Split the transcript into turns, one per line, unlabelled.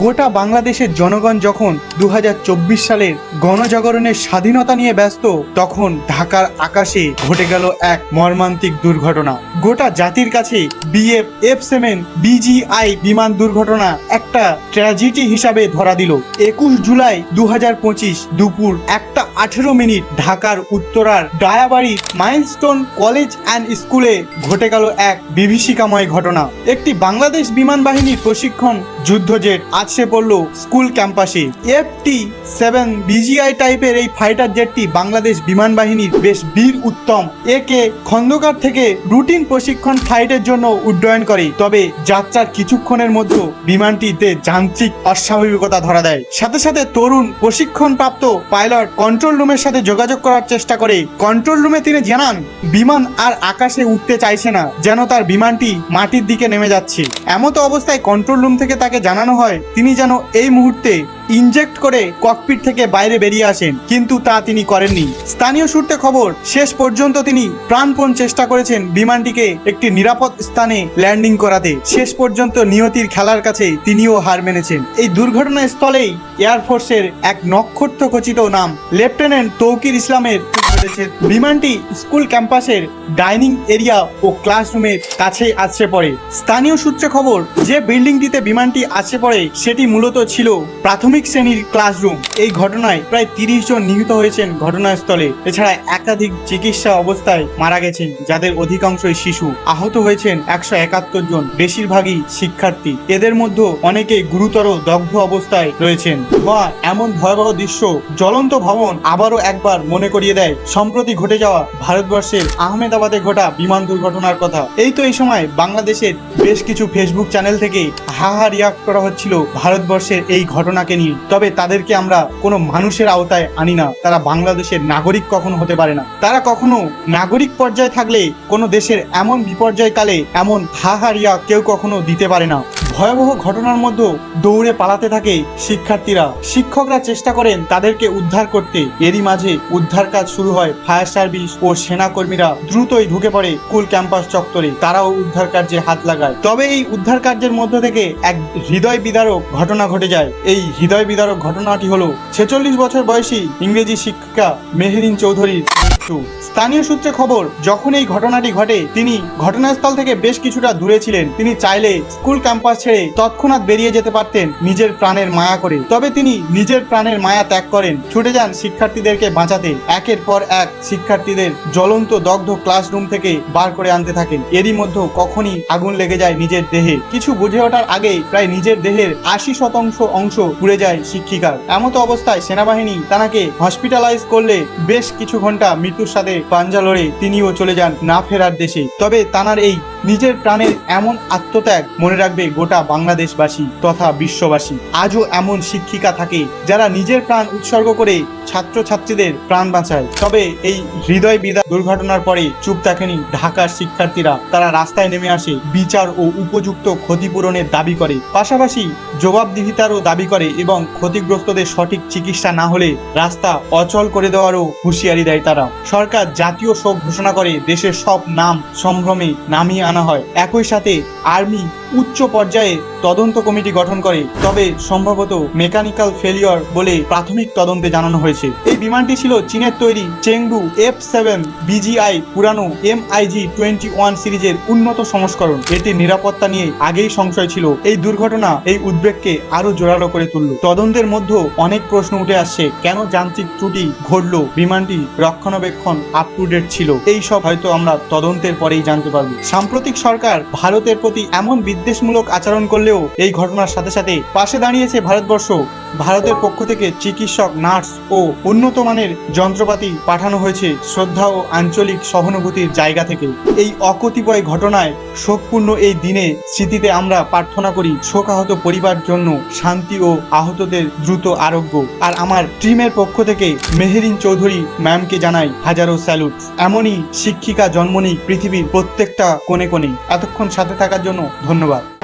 গোটা বাংলাদেশের জনগণ যখন দু হাজার চব্বিশ সালের গণজাগরণের স্বাধীনতা নিয়ে ব্যস্ত, তখন ঢাকার আকাশে ঘটে গেল এক মর্মান্তিক দুর্ঘটনা। গোটা জাতির কাছে বিএফ এফ সেভেন বিজিআই বিমান দুর্ঘটনা একটা ট্র্যাজেডি হিসাবে ধরা দিল। একুশ জুলাই দু হাজার পঁচিশ দুপুর একটা আঠেরো মিনিট ঢাকার উত্তরার ডায়াবাড়ি মাইলস্টোন কলেজ অ্যান্ড স্কুলে ঘটে গেল এক বিভীষিকাময় ঘটনা। একটি বাংলাদেশ বিমান বাহিনীর প্রশিক্ষণ যুদ্ধজেট আছড়ে পড়ল স্কুল ক্যাম্পাসে। এফটি সেভেন বিজিআই টাইপের এই ফাইটার জেটটি বাংলাদেশ বিমান বাহিনীর বেশ বীর উত্তম। একে খন্দকার থেকে রুটিন প্রশিক্ষণ ফ্লাইটের জন্য উড্ডয়ন করে, তবে যাত্রার কিছুক্ষণের মধ্যে বিমানটিতে যান্ত্রিক অস্বাভাবিকতা ধরা দেয়। সাথে সাথে তরুণ প্রশিক্ষণপ্রাপ্ত পাইলট কন্ট্রোল রুমের সাথে যোগাযোগ করার চেষ্টা করে। কন্ট্রোল রুমে তিনি জানান, বিমান আর আকাশে উঠতে চাইছে না, যেন তার বিমানটি মাটির দিকে নেমে যাচ্ছে। এমতো অবস্থায় কন্ট্রোল রুম থেকে তাকে জানানো হয় তিনি যেন এই মুহূর্তে ইনজেক্ট করে ককপিট থেকে বাইরে বেরিয়ে আসেন, কিন্তু তা তিনি করেননি। স্থানীয় সূত্রে খবর, শেষ পর্যন্ত তিনি প্রাণপণ চেষ্টা করেছেন বিমানটিকে একটি নিরাপদ স্থানে ল্যান্ডিং করাতে। শেষ পর্যন্ত নিয়তির খেলার কাছে তিনিও হার মেনেছেন। এই দুর্ঘটনা স্থলেই এয়ারফোর্সের এক নক্ষত্র খচিত নাম লেফটেন্যান্ট তৌকির ইসলামের বিমানটি স্কুল ক্যাম্পাসের ডাইনিং এরিয়া ও ক্লাসরুমের কাছেই আছড়ে পড়ে। স্থানীয় সূত্রে খবর, যে বিল্ডিংটিতে বিমানটি আছড়ে পড়ে, সেটি মূলত ছিল প্রাথমিক শ্রেণির ক্লাসরুম এই ঘটনায় প্রায় তিরিশ জন নিহত হয়েছেন ঘটনাস্থলে। এছাড়া একাধিক চিকিৎসা অবস্থায় মারা গেছেন, যাদের অধিকাংশই শিশু। আহত হয়েছেন একশো একাত্তর জন, বেশিরভাগই শিক্ষার্থী। এদের মধ্যে অনেকেই গুরুতর দগ্ধ অবস্থায় রয়েছেন। বা এমন ভয়াবহ দৃশ্য জ্বলন্ত ভবন আবারও একবার মনে করিয়ে দেয়, সম্প্রতি ঘটে যাওয়া ভারতবর্ষের আহমেদাবাদে ঘটা বিমান দুর্ঘটনার কথা। এই তো এই সময় বাংলাদেশের বেশ কিছু ফেসবুক চ্যানেল থেকে হাহা রিয়াক্ট করা হচ্ছিল ভারতবর্ষের এই ঘটনাকে নিয়ে। তবে তাদেরকে আমরা কোনো মানুষের আওতায় আনি না। তারা বাংলাদেশের নাগরিক কখনো হতে পারে না। তারা কখনো নাগরিক পর্যায়ে থাকলে কোনো দেশের এমন বিপর্যয়কালে এমন হাহারিয়া কেউ কখনো দিতে পারে না। ভয়াবহ ঘটনার মধ্যে দৌড়ে পালাতে থাকে শিক্ষার্থীরা। শিক্ষকরা চেষ্টা করেন তাদেরকে উদ্ধার করতে। এরই মাঝে উদ্ধার কাজ শুরু হয় ফায়ার সার্ভিস ও সেনা কর্মীরা দ্রুতই ঢুকে পড়ে স্কুল ক্যাম্পাস চত্বরে। তারাও উদ্ধার কার্যে হাত লাগায়। তবে এই উদ্ধার কার্যের মধ্য থেকে এক হৃদয় বিদারক ঘটনা ঘটে যায়। এই হৃদয় বিদারক ঘটনাটি হলো ছেচল্লিশ বছর বয়সী ইংরেজি শিক্ষিকা মেহেরিন চৌধুরীর মৃত্যু। স্থানীয় সূত্রে খবর, যখন এই ঘটনাটি ঘটে, তিনি ঘটনাস্থল থেকে বেশ কিছুটা দূরে ছিলেন। তিনি চাইলে স্কুল ক্যাম্পাস ছেড়ে তৎক্ষণাৎ বেরিয়ে যেতে পারতেন নিজের প্রাণের মায়া করে। তবে তিনি নিজের প্রাণের মায়া ত্যাগ করেন। ছুটে যান শিক্ষার্থীদেরকে বাঁচাতে। একের পর এক শিক্ষার্থীদের জ্বলন্ত দগ্ধ ক্লাসরুম থেকে বার করে আনতে থাকেন। এরই মধ্যে কখনই আগুন লেগে যায় নিজের দেহে। কিছু বুঝে ওঠার আগে প্রায় নিজের দেহের আশি শতাংশ অংশ পুড়ে যায় শিক্ষিকার। এমতো অবস্থায় সেনাবাহিনী তাকে হসপিটালাইজ করলে বেশ কিছু ঘণ্টা মৃত্যুর সাথে পাঞ্জা লড়ে তিনিও চলে যান না ফেরার দেশে। তবে তানার এই নিজের প্রাণের এমন আত্মত্যাগ মনে রাখবে গোটা বাংলাদেশবাসী তথা বিশ্ববাসী। আজও এমন শিক্ষিকা থাকে যারা নিজের প্রাণ উৎসর্গ করে ছাত্রছাত্রীদের প্রাণ বাঁচায়। তবে এই হৃদয় বিদা দুর্ঘটনার পরে চুপ থাকেনি ঢাকার শিক্ষার্থীরা। তারা রাস্তায় নেমে আসে, বিচার ও উপযুক্ত ক্ষতিপূরণের দাবি করে। পাশাপাশি জবাবদিহিতারও দাবি করে এবং ক্ষতিগ্রস্তদের সঠিক চিকিৎসা না হলে রাস্তা অচল করে দেওয়ারও হুঁশিয়ারি দেয় তারা। সরকার জাতীয় শোক ঘোষণা করে, দেশের সব নাম সম্ভ্রমে নামিয়ে আনা হয়। একই সাথে আর্মি উচ্চ পর্যায়ে তদন্ত কমিটি গঠন করে। তবে সম্ভবত মেকানিক্যাল ফেলিওর বলে প্রাথমিক তদন্তে জানানো হয়েছে। এই বিমানটি ছিল চীনের তৈরি চেংডু এফ সেভেন বিজিআই পুরানো এমআইজি টোয়েন্টি ওয়ান সিরিজের উন্নত সংস্করণ। এটির নিরাপত্তা নিয়ে আগেই সংশয় ছিল। এই দুর্ঘটনা এই উদ্বেগকে আরও জোরালো করে তুলল। তদন্তের মধ্যে অনেক প্রশ্ন উঠে আসছে, কেন যান্ত্রিক ত্রুটি ঘটলো? বিমানটি রক্ষণাবেক্ষণ আপ টু ডেট ছিল। এই সব হয়তো আমরা তদন্তের পরেই জানতে পারব। সাম্প্রতিক সরকার ভারতের প্রতি এমন বিদ্বেষমূলক আচরণ করলেও এই ঘটনার সাথে সাথে পাশে দাঁড়িয়েছে ভারতবর্ষ। ভারতের পক্ষ থেকে চিকিৎসক, নার্স ও উন্নত মানের যন্ত্রপাতি পাঠানো হয়েছে শ্রদ্ধা ও আঞ্চলিক সহানুভূতির জায়গা থেকে। এই অকতিপয় ঘটনায় শোকপূর্ণ এই দিনে স্মৃতিতে আমরা প্রার্থনা করি শোকাহত পরিবার জন্য শান্তি ও আহতদের দ্রুত আরোগ্য। আর আমার টিমের পক্ষ থেকে মেহেরিন চৌধুরী ম্যামকে জানাই হাজারো স্যালুট এমনই শিক্ষিকা জন্মনি পৃথিবীর প্রত্যেকটা কোণে কোণে এতক্ষণ সাথে থাকার জন্য ধন্যবাদ।